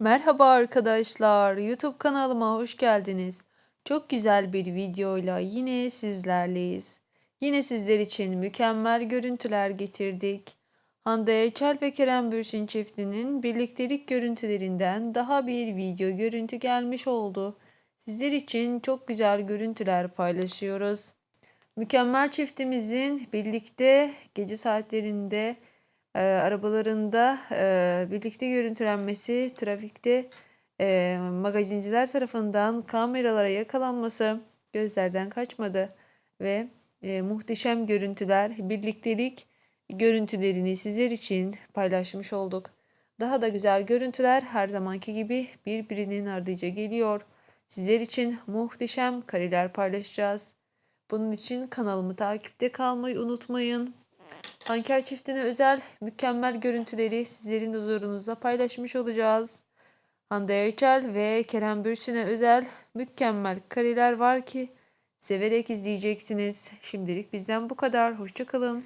Merhaba arkadaşlar, YouTube kanalıma hoş geldiniz. Çok güzel bir videoyla yine sizlerleyiz. Yine sizler için mükemmel görüntüler getirdik. Hande Erçel ve Kerem Bürsin çiftinin birliktelik görüntülerinden daha bir video görüntü gelmiş oldu. Sizler için çok güzel görüntüler paylaşıyoruz. Mükemmel çiftimizin birlikte gece saatlerinde e, arabalarında e, birlikte görüntülenmesi, trafikte e, magazinciler tarafından kameralara yakalanması gözlerden kaçmadı ve e, muhteşem görüntüler, birliktelik görüntülerini sizler için paylaşmış olduk. Daha da güzel görüntüler her zamanki gibi birbirinin ardınca geliyor. Sizler için muhteşem kareler paylaşacağız. Bunun için kanalımı takipte kalmayı unutmayın. Anker çiftine özel mükemmel görüntüleri sizlerin huzurunuzda paylaşmış olacağız. Hande Erçel ve Kerem Bürsin'e özel mükemmel kareler var ki severek izleyeceksiniz. Şimdilik bizden bu kadar. Hoşçakalın.